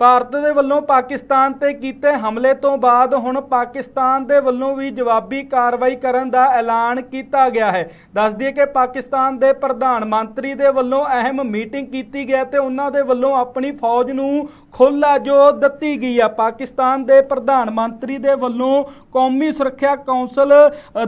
ਭਾਰਤ ਦੇ ਵੱਲੋਂ ਪਾਕਿਸਤਾਨ ਤੇ ਕੀਤੇ ਹਮਲੇ ਤੋਂ ਬਾਅਦ ਹੁਣ ਪਾਕਿਸਤਾਨ ਦੇ ਵੱਲੋਂ ਵੀ ਜਵਾਬੀ ਕਾਰਵਾਈ ਕਰਨ ਦਾ ਐਲਾਨ ਕੀਤਾ ਗਿਆ ਹੈ। ਦੱਸ ਦਈਏ ਕਿ ਪਾਕਿਸਤਾਨ ਦੇ ਪ੍ਰਧਾਨ ਮੰਤਰੀ ਦੇ ਵੱਲੋਂ ਅਹਿਮ ਮੀਟਿੰਗ ਕੀਤੀ ਗਿਆ ਤੇ ਉਹਨਾਂ ਦੇ ਵੱਲੋਂ ਆਪਣੀ ਫੌਜ ਨੂੰ ਖੁੱਲ੍ਹਾ ਜੋ ਦਿੱਤੀ ਗਈ ਆ। ਪਾਕਿਸਤਾਨ ਦੇ ਪ੍ਰਧਾਨ ਮੰਤਰੀ ਦੇ ਵੱਲੋਂ ਕੌਮੀ ਸੁਰੱਖਿਆ ਕੌਂਸਲ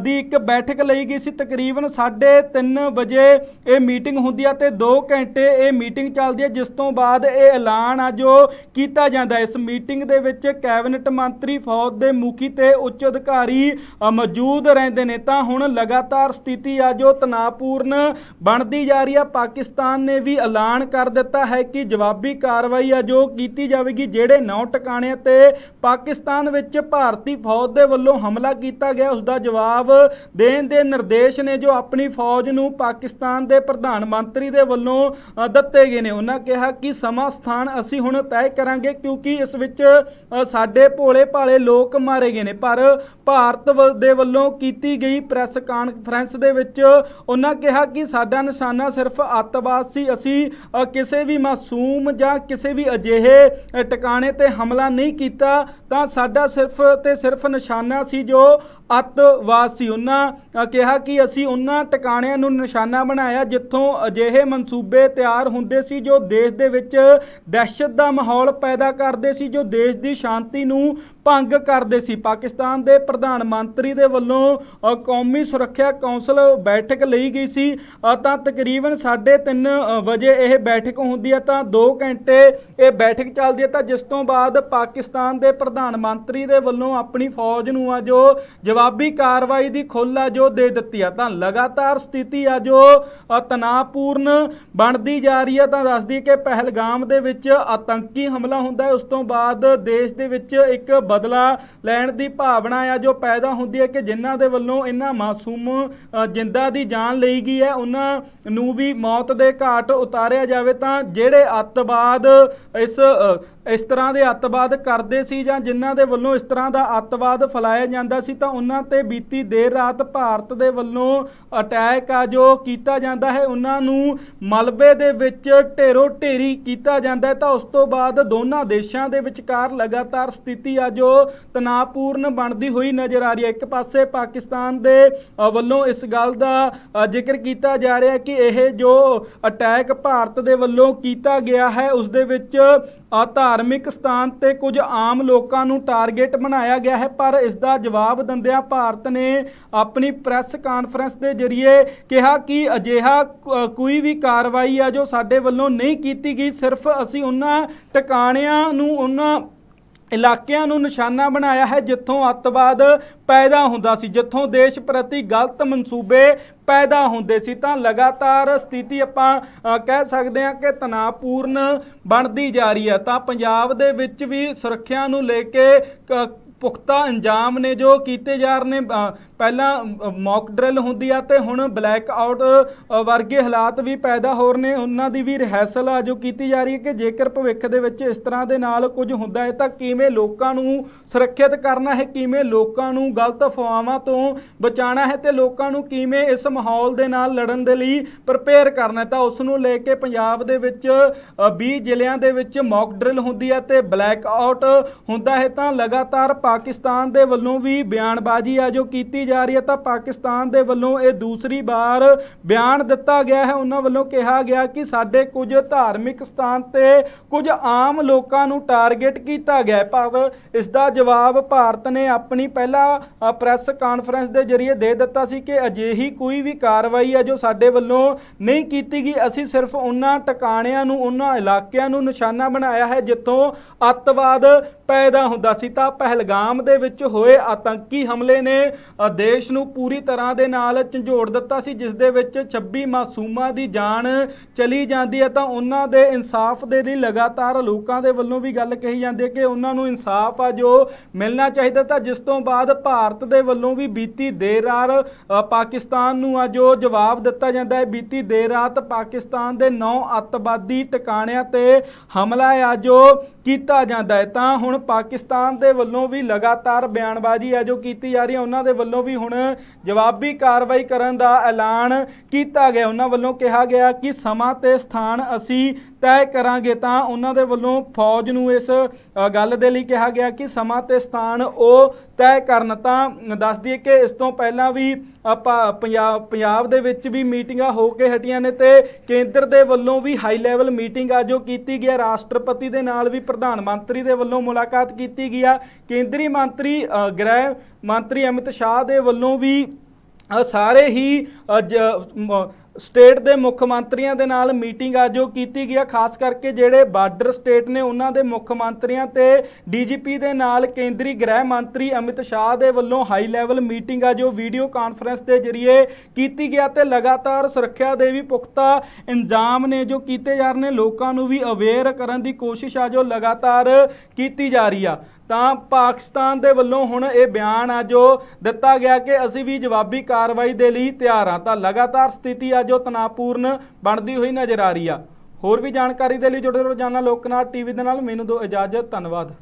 ਦੀ ਇੱਕ ਬੈਠਕ ਲਈ ਗਈ ਸੀ। ਤਕਰੀਬਨ 3:30 ਵਜੇ ਇਹ ਮੀਟਿੰਗ ਹੁੰਦੀ ਆ ਤੇ 2 ਘੰਟੇ ਇਹ ਮੀਟਿੰਗ ਚੱਲਦੀ ਹੈ ਜਿਸ ਤੋਂ ਬਾਅਦ ਇਹ ਐਲਾਨ ਆ ਜੋ ਕੀਤਾ ਜਾਂਦਾ ਇਸ ਮੀਟਿੰਗ ਦੇ ਵਿੱਚ ਕੈਬਨਿਟ ਮੰਤਰੀ ਫੌਜ ਦੇ ਮੁਖੀ ਤੇ ਉੱਚ ਅਧਿਕਾਰੀ ਮੌਜੂਦ ਰਹਿੰਦੇ ਨੇ। ਤਾਂ ਹੁਣ ਲਗਾਤਾਰ ਸਥਿਤੀ ਆ, ਜੋ ਤਣਾਅਪੂਰਨ ਬਣਦੀ ਜਾ ਰਹੀ ਆ। ਪਾਕਿਸਤਾਨ ਨੇ ਵੀ ਐਲਾਨ ਕਰ ਦਿੱਤਾ ਹੈ ਕਿ ਜਵਾਬੀ ਕਾਰਵਾਈ ਆ, ਜੋ ਕੀਤੀ ਜਾਵੇਗੀ, ਜਿਹੜੇ ਨੌ ਟਿਕਾਣਿਆਂ ਤੇ ਪਾਕਿਸਤਾਨ ਵਿੱਚ ਭਾਰਤੀ ਫੌਜ ਦੇ ਵੱਲੋਂ ਹਮਲਾ ਕੀਤਾ ਗਿਆ, ਉਸ ਦਾ ਜਵਾਬ ਦੇਣ ਦੇ ਨਿਰਦੇਸ਼ ਨੇ, ਜੋ ਆਪਣੀ ਫੌਜ ਨੂੰ ਪਾਕਿਸਤਾਨ ਦੇ ਪ੍ਰਧਾਨ ਮੰਤਰੀ ਦੇ ਵੱਲੋਂ ਦਿੱਤੇ ਗਏ ਨੇ। ਉਹਨਾਂ ਕਿਹਾ ਕਿ ਸਮਾਂ ਸਥਾਨ ਅਸੀਂ ਹੁਣ ਤੈਅ ਕਰਾਂਗੇ ਕਿਉਂਕਿ ਇਸ ਵਿੱਚ ਸਾਡੇ ਭੋਲੇ ਭਾਲੇ ਲੋਕ ਮਾਰੇ ਗਏ ਨੇ। ਪਰ ਭਾਰਤ ਵ- ਦੇ ਵੱਲੋਂ ਕੀਤੀ ਗਈ ਪ੍ਰੈਸ ਕਾਨਫਰੰਸ ਦੇ ਵਿੱਚ ਉਹਨਾਂ ਕਿਹਾ ਕਿ ਸਾਡਾ ਨਿਸ਼ਾਨਾ ਸਿਰਫ ਅੱਤਵਾਦ ਸੀ। ਅਸੀਂ ਕਿਸੇ ਵੀ ਮਾਸੂਮ ਜਾਂ ਕਿਸੇ ਵੀ ਅਜਿਹੇ ਟਿਕਾਣੇ ਤੇ ਹਮਲਾ ਨਹੀਂ ਕੀਤਾ। ਤਾਂ ਸਾਡਾ ਸਿਰਫ ਤੇ ਸਿਰਫ ਨਿਸ਼ਾਨਾ ਸੀ ਜੋ ਅੱਤਵਾਦ ਸੀ। ਉਹਨਾਂ ਕਿਹਾ ਕਿ ਅਸੀਂ ਉਹਨਾਂ ਟਿਕਾਣਿਆਂ ਨੂੰ ਨਿਸ਼ਾਨਾ ਬਣਾਇਆ ਜਿੱਥੋਂ ਅਜਿਹੇ ਮਨਸੂਬੇ ਤਿਆਰ ਹੁੰਦੇ ਸੀ ਜੋ ਦੇਸ਼ ਦੇ ਵਿੱਚ ਦਹਿਸ਼ਤ ਦਾ ਮਾਹੌਲ ਪੈਦਾ ਕਰਦੇ ਸੀ, ਜੋ ਦੇਸ਼ ਦੀ ਸ਼ਾਂਤੀ ਨੂੰ ਭੰਗ ਕਰਦੇ ਸੀ। ਪਾਕਿਸਤਾਨ ਦੇ ਪ੍ਰਧਾਨ ਮੰਤਰੀ ਦੇ ਵੱਲੋਂ ਕੌਮੀ ਸੁਰੱਖਿਆ ਕੌਂਸਲ ਬੈਠਕ ਲਈ ਗਈ ਸੀ। ਤਾਂ ਤਕਰੀਬਨ 3:30 ਵਜੇ ਇਹ ਬੈਠਕ ਹੁੰਦੀ ਹੈ, ਤਾਂ 2 ਘੰਟੇ ਇਹ ਬੈਠਕ ਚੱਲਦੀ ਹੈ। ਤਾਂ ਜਿਸ ਤੋਂ ਬਾਅਦ ਪਾਕਿਸਤਾਨ ਦੇ ਪ੍ਰਧਾਨ ਮੰਤਰੀ ਦੇ ਵੱਲੋਂ ਆਪਣੀ ਫੌਜ ਨੂੰ ਆ ਜੋ ਜਵਾਬੀ ਕਾਰਵਾਈ ਦੀ ਖੁੱਲ੍ਹ ਆ ਜੋ ਦੇ ਦਿੱਤੀ ਆ। ਤਾਂ ਲਗਾਤਾਰ ਸਥਿਤੀ ਆ ਜੋ ਤਣਾਅਪੂਰਨ ਬਣਦੀ ਜਾ ਰਹੀ ਹੈ। ਤਾਂ ਦੱਸਦੀ ਕਿ ਪਹਿਲਗਾਮ ਦੇ ਵਿੱਚ ਆਤੰਕੀ ਹਮਲਾ ਹੁੰਦਾ ਹੈ ਉਸ ਤੋਂ ਬਾਅਦ ਦੇਸ਼ ਦੇ ਵਿੱਚ ਇੱਕ ਬਦਲਾ ਲੈਣ ਦੀ ਭਾਵਨਾ ਆ ਜੋ ਪੈਦਾ ਹੁੰਦੀ ਹੈ ਕਿ ਜਿਨ੍ਹਾਂ ਦੇ ਵੱਲੋਂ ਇਹਨਾਂ ਮਾਸੂਮ ਅ, ਜਿੰਦਾ ਦੀ ਜਾਨ ਲਈ ਗਈ ਹੈ ਉਹਨਾਂ ਨੂੰ ਵੀ ਮੌਤ ਦੇ ਘਾਟ ਉਤਾਰਿਆ ਜਾਵੇ ਤਾਂ ਜਿਹੜੇ ਅੱਤਵਾਦ ਇਸ ਇਸ ਤਰ੍ਹਾਂ ਦੇ ਅੱਤਵਾਦ ਕਰਦੇ ਸੀ ਜਾਂ ਜਿਨ੍ਹਾਂ ਦੇ ਵੱਲੋਂ ਇਸ ਤਰ੍ਹਾਂ ਦਾ ਅੱਤਵਾਦ ਫੈਲਾਇਆ ਜਾਂਦਾ ਸੀ ਤਾਂ ਉਹਨਾਂ ਤੇ ਬੀਤੀ ਦੇਰ ਰਾਤ ਭਾਰਤ ਦੇ ਵੱਲੋਂ ਅਟੈਕ ਆ ਜੋ ਕੀਤਾ ਜਾਂਦਾ ਹੈ ਉਹਨਾਂ ਨੂੰ ਮਲਬੇ ਦੇ ਵਿੱਚ ਢੇਰੋ ਢੇਰੀ ਕੀਤਾ ਜਾਂਦਾ ਹੈ। ਤਾਂ ਉਸ ਤੋਂ ਬਾਅਦ ਦੋਨਾਂ ਦੇਸ਼ਾਂ ਦੇ ਵਿਚਕਾਰ ਲਗਾਤਾਰ ਸਥਿਤੀ ਆ ਜੋ ਤਣਾਅਪੂਰਨ ਬਣਦੀ ਹੋਈ ਨਜ਼ਰ ਆ ਰਹੀ ਹੈ। ਇੱਕ ਪਾਸੇ ਪਾਕਿਸਤਾਨ ਦੇ ਵੱਲੋਂ ਇਸ ਗੱਲ ਦਾ ਜ਼ਿਕਰ ਕੀਤਾ ਜਾ ਰਿਹਾ ਕਿ ਇਹ ਜੋ ਅਟੈਕ ਭਾਰਤ ਦੇ ਵੱਲੋਂ ਕੀਤਾ ਗਿਆ ਹੈ ਉਸ ਦੇ ਵਿੱਚ ਅ, ਧਾਰਮਿਕ ਸਥਾਨ ਤੇ ਕੁਝ ਆਮ ਲੋਕਾਂ ਨੂੰ ਟਾਰਗੇਟ ਬਣਾਇਆ ਗਿਆ ਹੈ, ਪਰ ਇਸ ਦਾ ਜਵਾਬ ਦਿੰਦਿਆਂ ਭਾਰਤ ਨੇ ਆਪਣੀ ਪ੍ਰੈਸ ਕਾਨਫਰੰਸ ਦੇ ਜ਼ਰੀਏ ਕਿਹਾ ਕਿ ਅਜਿਹਾ ਕੋਈ ਵੀ ਕਾਰਵਾਈ ਆ ਜੋ ਸਾਡੇ ਵੱਲੋਂ ਨਹੀਂ ਕੀਤੀ ਗਈ, ਸਿਰਫ ਅਸੀਂ ਉਹਨਾਂ ਟਿਕਾਣਿਆਂ ਨੂੰ, ਉਹਨਾਂ ਇਲਾਕਿਆਂ ਨੂੰ ਨਿਸ਼ਾਨਾ ਬਣਾਇਆ ਹੈ ਜਿੱਥੋਂ ਅੱਤਵਾਦ ਪੈਦਾ ਹੁੰਦਾ ਸੀ, ਜਿੱਥੋਂ ਦੇਸ਼ ਪ੍ਰਤੀ ਗਲਤ ਮਨਸੂਬੇ ਪੈਦਾ ਹੁੰਦੇ ਸੀ। ਤਾਂ ਲਗਾਤਾਰ ਸਥਿਤੀ ਆਪਾਂ ਕਹਿ ਸਕਦੇ ਹਾਂ ਕਿ ਤਣਾਅਪੂਰਨ ਬਣਦੀ ਜਾ ਰਹੀ ਹੈ। ਤਾਂ ਪੰਜਾਬ ਦੇ ਵਿੱਚ ਵੀ ਸੁਰੱਖਿਆ ਨੂੰ ਲੈ ਕੇ ਕ- ਪੁਖਤਾ ਅੰਜਾਮ ਨੇ ਜੋ ਕੀਤੇ ਜਾ ਰਹੇ ਨੇ ਪਹਿਲਾਂ ਮੌਕ ਡਰਿਲ ਹੁੰਦੀ ਆ ਤੇ ਹੁਣ ਬਲੈਕ ਆਊਟ ਵਰਗੇ ਹਾਲਾਤ ਵੀ ਪੈਦਾ ਹੋ ਰਹੇ ਨੇ। ਉਹਨਾਂ ਦੀ ਵੀ ਰਿਹਰਸਲ ਆ ਜੋ ਕੀਤੀ ਜਾ ਰਹੀ ਹੈ ਕਿ ਜੇਕਰ ਭਵਿੱਖ ਦੇ ਵਿੱਚ ਇਸ ਤਰ੍ਹਾਂ ਦੇ ਨਾਲ ਕੁਝ ਹੁੰਦਾ ਹੈ ਤਾਂ ਕਿਵੇਂ ਲੋਕਾਂ ਨੂੰ ਸੁਰੱਖਿਅਤ ਕਰਨਾ ਹੈ ਕਿਵੇਂ ਲੋਕਾਂ ਨੂੰ ਗਲਤ ਅਫਵਾਹਾਂ ਤੋਂ ਬਚਾਉਣਾ ਹੈ ਤੇ ਲੋਕਾਂ ਨੂੰ ਕਿਵੇਂ ਇਸ ਮਾਹੌਲ ਦੇ ਨਾਲ ਲੜਨ ਦੇ ਲਈ ਪ੍ਰਪੇਅਰ ਕਰਨਾ ਤਾਂ ਉਸ ਨੂੰ ਲੈ ਕੇ ਪੰਜਾਬ ਦੇ ਵਿੱਚ ਅ, 20 ਜ਼ਿਲ੍ਹਿਆਂ ਦੇ ਵਿੱਚ ਮੌਕ ਡਰਿਲ ਹੁੰਦੀ ਹੈ ਤੇ ਬਲੈਕ ਆਊਟ ਹੁੰਦਾ ਹੈ। ਤਾਂ ਲਗਾਤਾਰ ਪਾਕਿਸਤਾਨ ਦੇ ਵੱਲੋਂ ਵੀ ਬਿਆਨਬਾਜ਼ੀ ਆ ਜੋ ਕੀਤੀ ਜਾ ਰਹੀ ਹੈ, ਤਾਂ ਪਾਕਿਸਤਾਨ ਦੇ ਵੱਲੋਂ ਇਹ ਦੂਸਰੀ ਵਾਰ ਬਿਆਨ ਦਿੱਤਾ ਗਿਆ ਹੈ। ਉਹਨਾਂ ਵੱਲੋਂ ਕਿਹਾ ਗਿਆ ਕਿ ਸਾਡੇ ਕੁਝ ਧਾਰਮਿਕ ਸਥਾਨ ਤੇ ਕੁਝ ਆਮ ਲੋਕਾਂ ਨੂੰ ਟਾਰਗੇਟ ਕੀਤਾ ਗਿਆ ਹੈ। ਪਰ ਇਸ ਦਾ ਜਵਾਬ ਭਾਰਤ ਨੇ ਆਪਣੀ ਪਹਿਲਾ ਪ੍ਰੈਸ ਕਾਨਫਰੰਸ ਦੇ ਜ਼ਰੀਏ ਦੇ ਦਿੱਤਾ ਸੀ ਕਿ ਅਜਿਹੀ ਕੋਈ ਵੀ ਕਾਰਵਾਈ ਹੈ ਜੋ ਸਾਡੇ ਵੱਲੋਂ ਨਹੀਂ ਕੀਤੀ ਗਈ। ਅਸੀਂ ਸਿਰਫ ਉਹਨਾਂ ਟਿਕਾਣਿਆਂ ਨੂੰ, ਉਹਨਾਂ ਇਲਾਕਿਆਂ ਨੂੰ ਨਿਸ਼ਾਨਾ ਬਣਾਇਆ ਹੈ, ਜਿੱਥੋਂ ਅੱਤਵਾਦ ਪੈਦਾ ਹੁੰਦਾ ਸੀ, ਤਾਂ ਪਹਿਲਗਾਮ ਦੇ ਵਿੱਚ ਹੋਏ ਆਤੰਕੀ ਹਮਲੇ ਨੇ ਦੇਸ਼ ਨੂੰ ਪੂਰੀ ਤਰ੍ਹਾਂ ਦੇ ਨਾਲ ਝੰਜੋੜ ਦਿੱਤਾ ਸੀ, ਜਿਸ ਦੇ ਵਿੱਚ 26 ਮਾਸੂਮਾਂ ਦੀ ਜਾਨ ਚਲੀ ਜਾਂਦੀ ਹੈ। ਤਾਂ ਉਹਨਾਂ ਦੇ ਇਨਸਾਫ ਦੇ ਲਈ ਲਗਾਤਾਰ ਲੋਕਾਂ ਦੇ ਵੱਲੋਂ ਵੀ ਗੱਲ ਕਹੀ ਜਾਂਦੀ ਹੈ ਕਿ ਉਹਨਾਂ ਨੂੰ ਇਨਸਾਫ ਆ ਜੋ ਮਿਲਣਾ ਚਾਹੀਦਾ ਤਾਂ ਜਿਸ ਤੋਂ ਬਾਅਦ ਭਾਰਤ ਦੇ ਵੱਲੋਂ ਵੀ ਬੀਤੀ ਦੇਰ ਰਾਤ ਪਾਕਿਸਤਾਨ ਨੂੰ ਆ ਜੋ ਜਵਾਬ ਦਿੱਤਾ ਜਾਂਦਾ ਹੈ। ਬੀਤੀ ਦੇਰ ਰਾਤ ਪਾਕਿਸਤਾਨ ਦੇ ਨੌ ਅੱਤਵਾਦੀ ਟਿਕਾਣਿਆਂ ਤੇ ਹਮਲਾ ਆ ਜੋ ਕੀਤਾ ਜਾਂਦਾ ਹੈ। ਤਾਂ ਹੁਣ ਪਾਕਿਸਤਾਨ ਦੇ ਵੱਲੋਂ ਵੀ ਲਗਾਤਾਰ ਬਿਆਨਬਾਜ਼ੀ ਆ ਜੋ ਕੀਤੀ ਜਾ ਰਹੀ ਹੈ। ਉਹਨਾਂ ਦੇ ਵੱਲੋਂ ਵੀ ਹੁਣ ਜਵਾਬੀ ਕਾਰਵਾਈ ਕਰਨ ਦਾ ਐਲਾਨ ਕੀਤਾ ਗਿਆ। ਉਹਨਾਂ ਵੱਲੋਂ ਕਿਹਾ ਗਿਆ ਕਿ ਸਮਾਂ ਤੇ ਸਥਾਨ ਅਸੀਂ ਤੈਅ ਕਰਾਂਗੇ। ਤਾਂ ਉਹਨਾਂ ਦੇ ਵੱਲੋਂ ਫੌਜ ਨੂੰ ਇਸ ਗੱਲ ਦੇ ਲਈ ਕਿਹਾ ਗਿਆ ਕਿ ਸਮਾਂ ਤੇ ਸਥਾਨ ਉਹ ਤੈਅ ਕਰਨ। ਤਾਂ ਦੱਸ ਦਈਏ ਕਿ ਇਸ ਤੋਂ ਪਹਿਲਾਂ ਵੀ ਪੰਜਾਬ ਪੰਜਾਬ ਦੇ ਵਿੱਚ ਵੀ ਮੀਟਿੰਗਾਂ ਹੋ ਕੇ ਹਟੀਆਂ ਨੇ ਤੇ ਕੇਂਦਰ ਦੇ ਵੱਲੋਂ ਵੀ ਹਾਈ ਲੈਵਲ ਮੀਟਿੰਗ ਆ ਜੋ ਕੀਤੀ ਗਈ ਰਾਸ਼ਟਰਪਤੀ ਦੇ ਨਾਲ ਵੀ ਪ੍ਰਧਾਨ ਮੰਤਰੀ ਦੇ ਵੱਲੋਂ ਮੁਲਾਕਾਤ ਕੀਤੀ ਗਈ ਆ। ਕੇਂਦਰ ਕੇਂਦਰੀ ਮੰਤਰੀ ਗ੍ਰਹਿ ਮੰਤਰੀ ਅਮਿਤ ਸ਼ਾਹ ਦੇ ਵੱਲੋਂ ਵੀ ਸਾਰੇ ਹੀ ਜ- ਸਟੇਟ ਦੇ ਮੁੱਖ ਮੰਤਰੀਆਂ ਦੇ ਨਾਲ ਮੀਟਿੰਗ ਆ ਜੋ ਕੀਤੀ ਗਈ ਖਾਸ ਕਰਕੇ ਜਿਹੜੇ ਬਾਰਡਰ ਸਟੇਟ ਨੇ ਉਹਨਾਂ ਦੇ ਮੁੱਖ ਮੰਤਰੀਆਂ ਤੇ ਡੀਜੀਪੀ ਦੇ ਨਾਲ ਕੇਂਦਰੀ ਗ੍ਰਹਿ ਮੰਤਰੀ ਅਮਿਤ ਸ਼ਾਹ ਦੇ ਵੱਲੋਂ ਹਾਈ ਲੈਵਲ ਮੀਟਿੰਗ ਆ ਜੋ ਵੀਡੀਓ ਕਾਨਫਰੰਸ ਦੇ ਜ਼ਰੀਏ ਕੀਤੀ ਗਿਆ ਤੇ ਲਗਾਤਾਰ ਸੁਰੱਖਿਆ ਦੇ ਵੀ ਪੁਖਤਾ ਇੰਜਾਮ ਨੇ ਜੋ ਕੀਤੇ ਜਾ ਰਹੇ ਨੇ, ਲੋਕਾਂ ਨੂੰ ਵੀ ਅਵੇਅਰ ਕਰਨ ਦੀ ਕੋਸ਼ਿਸ਼ ਆ ਜੋ ਲਗਾਤਾਰ ਕੀਤੀ ਜਾ ਰਹੀ ਆ। ਤਾਂ ਪਾਕਿਸਤਾਨ ਦੇ ਵੱਲੋਂ ਹੁਣ ਇਹ ਬਿਆਨ ਆ ਜੋ ਦਿੱਤਾ ਗਿਆ ਕਿ ਅਸੀਂ ਵੀ ਜਵਾਬੀ ਕਾਰਵਾਈ ਦੇ ਲਈ ਤਿਆਰ ਆ ਤਾਂ ਲਗਾਤਾਰ ਸਥਿਤੀ ਆ ਜੋ ਤਣਾਅਪੂਰਨ ਬਣਦੀ ਹੋਈ ਨਜ਼ਰ ਆ ਰਹੀ ਆ। ਹੋਰ ਵੀ ਜਾਣਕਾਰੀ ਦੇ ਲਈ ਜੁੜੇ ਰਹੋ ਰੋਜ਼ਾਨਾ ਲੋਕਨਾਥ ਟੀਵੀ ਦੇ ਨਾਲ। ਮੈਨੂੰ ਦਿਓ ਇਜਾਜ਼ਤ। ਧੰਨਵਾਦ।